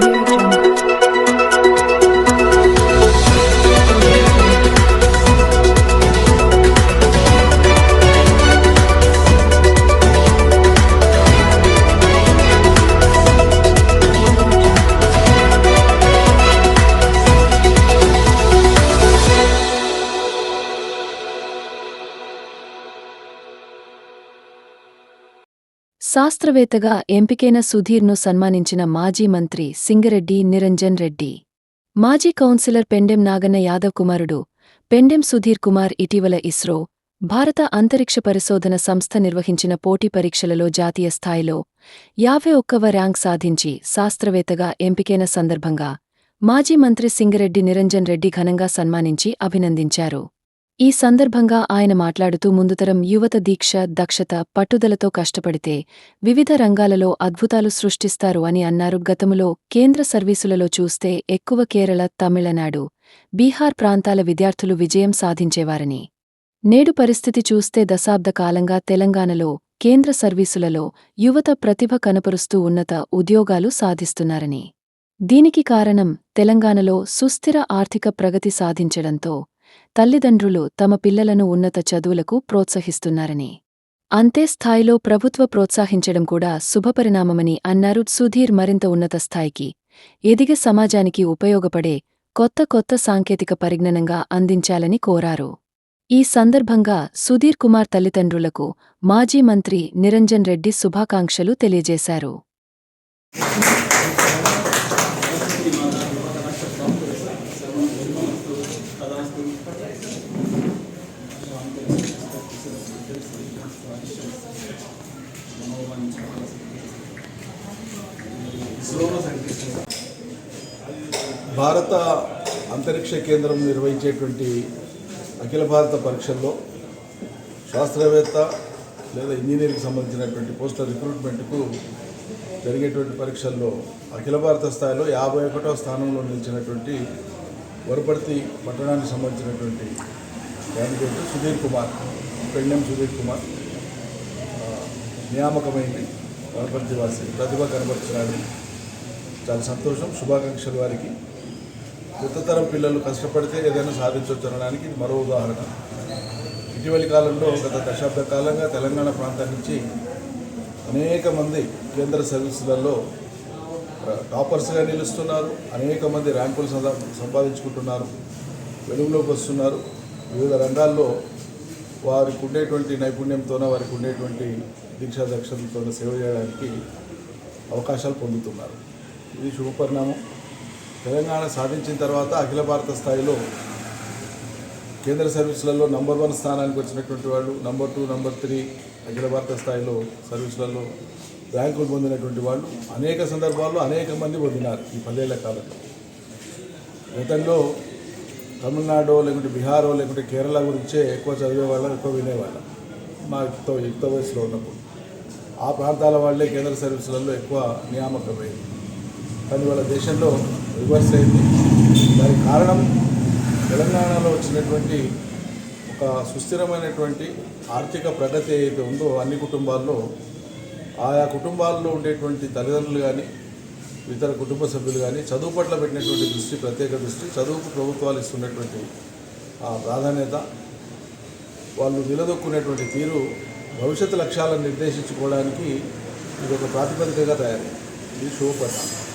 morning. శాస్త్రవేత్తగా ఎంపికైన సుధీర్ను సన్మానించిన మాజీ మంత్రి సింగరెడ్డి నిరంజన్ రెడ్డి. మాజీ కౌన్సిలర్ పెండెం నాగన్న యాదవ్ కుమారుడు పెండెం సుధీర్ కుమార్ ఇటీవల ఇస్రో భారత అంతరిక్ష పరిశోధన సంస్థ నిర్వహించిన పోటీ పరీక్షలలో జాతీయ స్థాయిలో యాభై ఒక్కవ ర్యాంక్ సాధించి శాస్త్రవేత్తగా ఎంపికైన సందర్భంగా మాజీ మంత్రి సింగరెడ్డి నిరంజన్ రెడ్డి ఘనంగా సన్మానించి అభినందించారు. ఈ సందర్భంగా ఆయన మాట్లాడుతూ ముందుతరం యువత దీక్ష దక్షత పట్టుదలతో కష్టపడితే వివిధ రంగాలలో అద్భుతాలు సృష్టిస్తారు అని అన్నారు. గతములో కేంద్ర సర్వీసులలో చూస్తే ఎక్కువ కేరళ తమిళనాడు బీహార్ ప్రాంతాల విద్యార్థులు విజయం సాధించేవారని. నేడు పరిస్థితి చూస్తే దశాబ్ద కాలంగా తెలంగాణలో కేంద్ర సర్వీసులలో యువత ప్రతిభ కనపరుస్తూ ఉన్నత ఉద్యోగాలు సాధిస్తున్నారని. దీనికి కారణం తెలంగాణలో సుస్థిర ఆర్థిక ప్రగతి సాధించడంతో తల్లిదండ్రులు తమ పిల్లలను ఉన్నత చదువులకు ప్రోత్సహిస్తున్నారని. అంతే స్థాయిలో ప్రభుత్వ ప్రోత్సహించడం కూడా శుభపరిణామమని అన్నారు సుధీర్ మరింత ఉన్నత స్థాయికి. ఎదిగే సమాజానికి ఉపయోగపడే కొత్త కొత్త సాంకేతిక పరిజ్ఞానంగా అందించాలని కోరారు. ఈ సందర్భంగా సుధీర్ కుమార్ తల్లిదండ్రులకు మాజీ మంత్రి నిరంజన్ రెడ్డి శుభాకాంక్షలు తెలియజేశారు. భారత అంతరిక్ష కేంద్రం నిర్వహించేటువంటి అఖిల భారత పరీక్షల్లో శాస్త్రవేత్త లేదా ఇంజనీరింగ్ సంబంధించినటువంటి పోస్టుల రిక్రూట్మెంట్కు జరిగేటువంటి పరీక్షల్లో అఖిల భారత స్థాయిలో యాభై ఒకటవ స్థానంలో నిలిచినటువంటి వరపర్తి పట్టణానికి సంబంధించినటువంటి క్యాండిడేట్ సుధీర్ కుమార్. పెండెం సుధీర్ కుమార్. నియామకమైంది. వరపర్తి వాసి ప్రతిభ కనబరిచినాడు. చాలా సంతోషం. శుభాకాంక్షలు వారికి. కొత్త తరం పిల్లలు కష్టపడితే ఏదైనా సాధించవచ్చు అనడానికి ఇది మరో ఉదాహరణ. ఇటీవలి కాలంలో గత దశాబ్ద కాలంగా తెలంగాణ ప్రాంతం నుంచి అనేక మంది కేంద్ర సర్వీసులలో టాపర్స్గా నిలుస్తున్నారు. అనేక మంది ర్యాంకులు సంపాదించుకుంటున్నారు. వెలుగులోకి వస్తున్నారు. వివిధ రంగాల్లో వారికి ఉండేటువంటి నైపుణ్యంతోన వారికి ఉండేటువంటి దీక్షా దక్షతలతో సేవ చేయడానికి అవకాశాలు పొందుతున్నారు. ఇది శుభపరిణామం. తెలంగాణ సాధించిన తర్వాత అఖిల భారత స్థాయిలో కేంద్ర సర్వీసులలో నంబర్ వన్ స్థానానికి వచ్చినటువంటి వాళ్ళు నంబర్ టూ నంబర్ త్రీ అఖిల భారత స్థాయిలో సర్వీసులలో ర్యాంకులు పొందినటువంటి వాళ్ళు అనేక సందర్భాల్లో అనేక మంది పొందినారు ఈ పదేళ్ళ కాలంలో. గతంలో తమిళనాడు లేకుంటే బీహారో లేకుంటే కేరళ గురించే ఎక్కువ చదివేవాళ్ళం ఎక్కువ వినేవాళ్ళం. మా యుక్త యుక్త వయసులో ఉన్నప్పుడు. ఆ ప్రాంతాల వాళ్ళే కేంద్ర సర్వీసులలో ఎక్కువ నియామకమైంది. కానీ వాళ్ళ దేశంలో రివర్స్ అయింది. దానికి కారణం తెలంగాణలో వచ్చినటువంటి ఒక సుస్థిరమైనటువంటి ఆర్థిక ప్రగతి ఏదైతే ఉందో అన్ని కుటుంబాల్లో ఆయా కుటుంబాల్లో ఉండేటువంటి తల్లిదండ్రులు కానీ ఇతర కుటుంబ సభ్యులు కానీ చదువు పట్ల పెట్టినటువంటి దృష్టి ప్రత్యేక దృష్టి చదువుకు ప్రభుత్వాలు ఇస్తున్నటువంటి ఆ ప్రాధాన్యత వాళ్ళు నిలదొక్కునేటువంటి తీరు భవిష్యత్తు లక్ష్యాలను నిర్దేశించుకోవడానికి ఇది ఒక ప్రాతిపదికగా తయారైంది. ఇది శుభపరిణామం